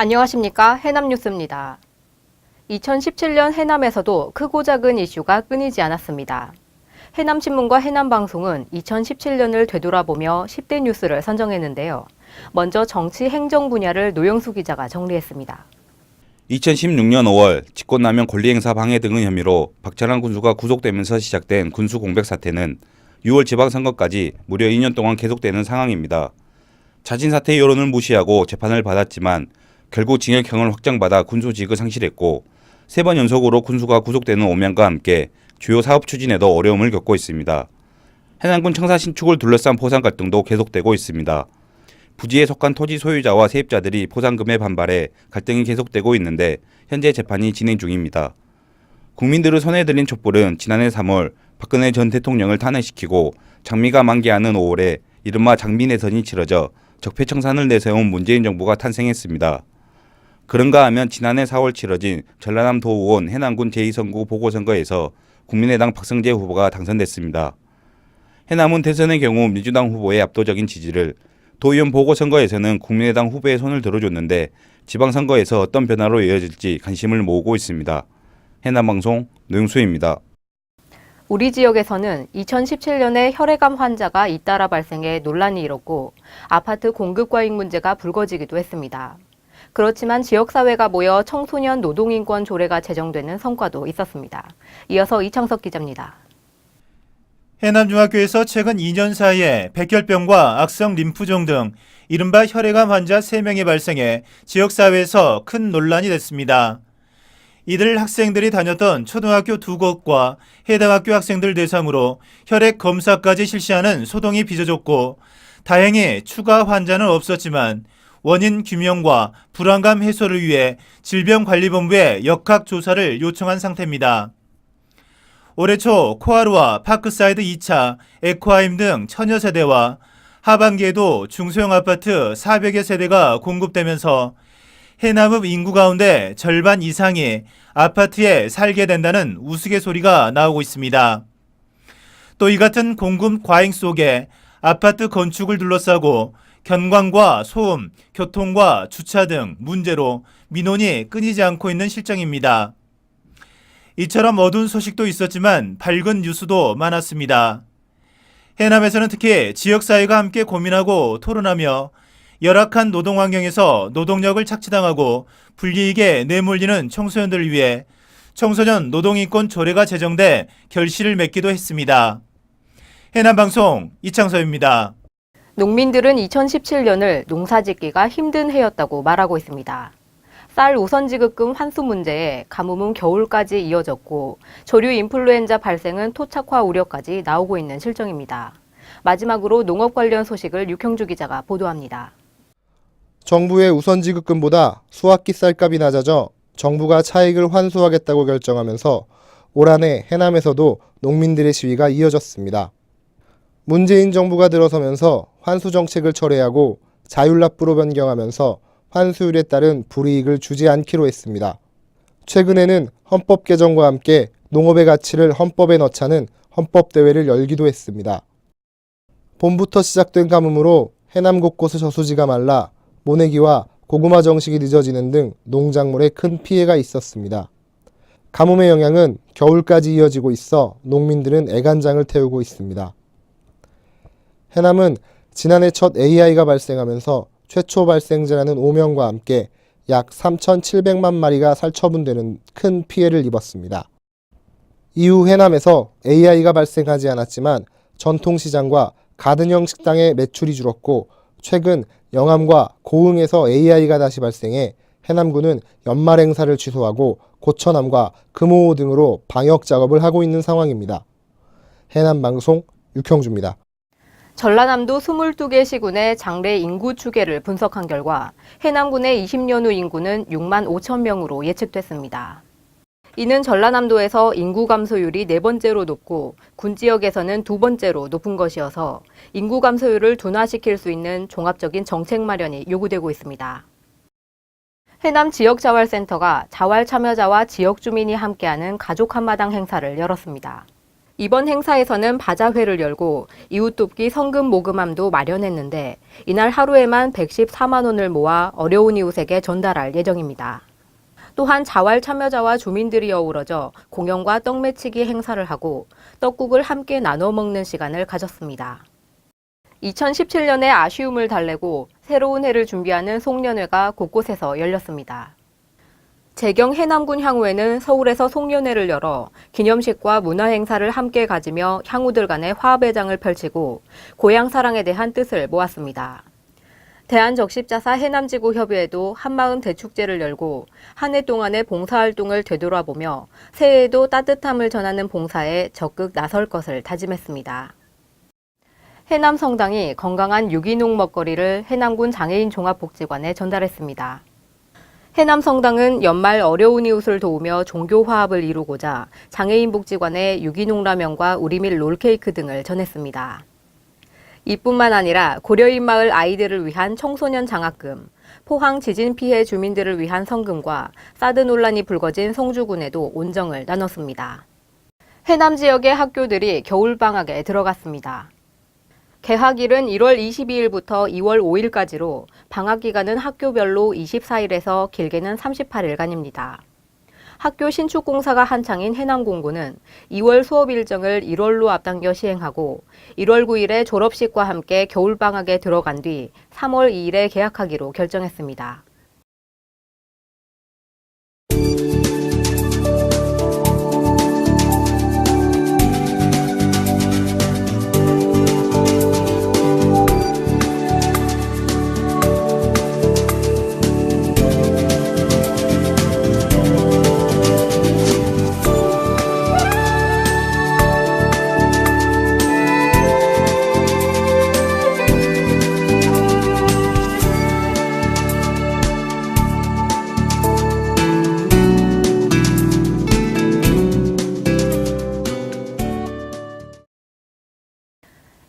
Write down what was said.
안녕하십니까. 해남뉴스입니다. 2017년 해남에서도 크고 작은 이슈가 끊이지 않았습니다. 해남신문과 해남방송은 2017년을 되돌아보며 10대 뉴스를 선정했는데요. 먼저 정치 행정 분야를 노영수 기자가 정리했습니다. 2016년 5월 직권남용 권리행사 방해 등의 혐의로 박찬환 군수가 구속되면서 시작된 군수 공백 사태는 6월 지방선거까지 무려 2년 동안 계속되는 상황입니다. 자진 사퇴 여론을 무시하고 재판을 받았지만 결국 징역형을 확정받아 군수직을 상실했고 세 번 연속으로 군수가 구속되는 오명과 함께 주요 사업 추진에도 어려움을 겪고 있습니다. 해남군 청사 신축을 둘러싼 포상 갈등도 계속되고 있습니다. 부지에 속한 토지 소유자와 세입자들이 포상금에 반발해 갈등이 계속되고 있는데 현재 재판이 진행 중입니다. 국민들을 손에 들린 촛불은 지난해 3월 박근혜 전 대통령을 탄핵시키고 장미가 만개하는 5월에 이른바 장미 내선이 치러져 적폐청산을 내세운 문재인 정부가 탄생했습니다. 그런가 하면 지난해 4월 치러진 전라남 도 의원 해남군 제2선구 보궐선거에서 국민의당 박성재 후보가 당선됐습니다. 해남은 대선의 경우 민주당 후보의 압도적인 지지를 도의원 보궐선거에서는 국민의당 후보의 손을 들어줬는데 지방선거에서 어떤 변화로 이어질지 관심을 모으고 있습니다. 해남방송 노영수입니다. 우리 지역에서는 2017년에 혈액암 환자가 잇따라 발생해 논란이 일었고 아파트 공급 과잉 문제가 불거지기도 했습니다. 그렇지만 지역사회가 모여 청소년 노동인권 조례가 제정되는 성과도 있었습니다. 이어서 이창석 기자입니다. 해남중학교에서 최근 2년 사이에 백혈병과 악성 림프종 등 이른바 혈액암 환자 3명이 발생해 지역사회에서 큰 논란이 됐습니다. 이들 학생들이 다녔던 초등학교 두 곳과 해당 학교 학생들 대상으로 혈액 검사까지 실시하는 소동이 빚어졌고 다행히 추가 환자는 없었지만 원인 규명과 불안감 해소를 위해 질병관리본부에 역학 조사를 요청한 상태입니다. 올해 초 코하루와 파크사이드 2차, 에코하임 등 처녀 세대와 하반기에도 중소형 아파트 400여 세대가 공급되면서 해남읍 인구 가운데 절반 이상이 아파트에 살게 된다는 우스갯소리가 나오고 있습니다. 또 이 같은 공급 과잉 속에 아파트 건축을 둘러싸고 견광과 소음, 교통과 주차 등 문제로 민원이 끊이지 않고 있는 실정입니다. 이처럼 어두운 소식도 있었지만 밝은 뉴스도 많았습니다. 해남에서는 특히 지역사회가 함께 고민하고 토론하며 열악한 노동 환경에서 노동력을 착취당하고 불이익에 내몰리는 청소년들을 위해 청소년 노동인권 조례가 제정돼 결실을 맺기도 했습니다. 해남방송 이창서입니다. 농민들은 2017년을 농사짓기가 힘든 해였다고 말하고 있습니다. 쌀 우선 지급금 환수 문제에 가뭄은 겨울까지 이어졌고 조류 인플루엔자 발생은 토착화 우려까지 나오고 있는 실정입니다. 마지막으로 농업 관련 소식을 육형주 기자가 보도합니다. 정부의 우선 지급금보다 수확기 쌀값이 낮아져 정부가 차익을 환수하겠다고 결정하면서 올 한해 해남에서도 농민들의 시위가 이어졌습니다. 문재인 정부가 들어서면서 환수 정책을 철회하고 자율납부로 변경하면서 환수율에 따른 불이익을 주지 않기로 했습니다. 최근에는 헌법 개정과 함께 농업의 가치를 헌법에 넣자는 헌법대회를 열기도 했습니다. 봄부터 시작된 가뭄으로 해남 곳곳의 저수지가 말라 모내기와 고구마 정식이 늦어지는 등 농작물에 큰 피해가 있었습니다. 가뭄의 영향은 겨울까지 이어지고 있어 농민들은 애간장을 태우고 있습니다. 해남은 지난해 첫 AI가 발생하면서 최초 발생자라는 오명과 함께 약 3,700만 마리가 살처분되는 큰 피해를 입었습니다. 이후 해남에서 AI가 발생하지 않았지만 전통시장과 가든형 식당의 매출이 줄었고 최근 영암과 고흥에서 AI가 다시 발생해 해남군은 연말 행사를 취소하고 고천함과 금호호 등으로 방역 작업을 하고 있는 상황입니다. 해남방송 육형주입니다. 전라남도 22개 시군의 장래 인구 추계를 분석한 결과 해남군의 20년 후 인구는 6만 5천 명으로 예측됐습니다. 이는 전라남도에서 인구 감소율이 네 번째로 높고 군 지역에서는 두 번째로 높은 것이어서 인구 감소율을 둔화시킬 수 있는 종합적인 정책 마련이 요구되고 있습니다. 해남 지역자활센터가 자활 참여자와 지역 주민이 함께하는 가족 한마당 행사를 열었습니다. 이번 행사에서는 바자회를 열고 이웃돕기 성금 모금함도 마련했는데 이날 하루에만 114만 원을 모아 어려운 이웃에게 전달할 예정입니다. 또한 자활 참여자와 주민들이 어우러져 공연과 떡매치기 행사를 하고 떡국을 함께 나눠 먹는 시간을 가졌습니다. 2017년에 아쉬움을 달래고 새로운 해를 준비하는 송년회가 곳곳에서 열렸습니다. 재경 해남군 향후에는 서울에서 송년회를 열어 기념식과 문화행사를 함께 가지며 향후들 간의 화합회장을 펼치고 고향 사랑에 대한 뜻을 모았습니다. 대한적십자사 해남지구 협의회도 한마음 대축제를 열고 한 해 동안의 봉사활동을 되돌아보며 새해에도 따뜻함을 전하는 봉사에 적극 나설 것을 다짐했습니다. 해남 성당이 건강한 유기농 먹거리를 해남군 장애인 종합복지관에 전달했습니다. 해남 성당은 연말 어려운 이웃을 도우며 종교 화합을 이루고자 장애인 복지관에 유기농 라면과 우리밀 롤케이크 등을 전했습니다. 이뿐만 아니라 고려인 마을 아이들을 위한 청소년 장학금, 포항 지진 피해 주민들을 위한 성금과 사드 논란이 불거진 송주군에도 온정을 나눴습니다. 해남 지역의 학교들이 겨울방학에 들어갔습니다. 개학일은 1월 22일부터 2월 5일까지로 방학 기간은 학교별로 24일에서 길게는 38일간입니다. 학교 신축 공사가 한창인 해남공고는 2월 수업 일정을 1월로 앞당겨 시행하고 1월 9일에 졸업식과 함께 겨울방학에 들어간 뒤 3월 2일에 개학하기로 결정했습니다.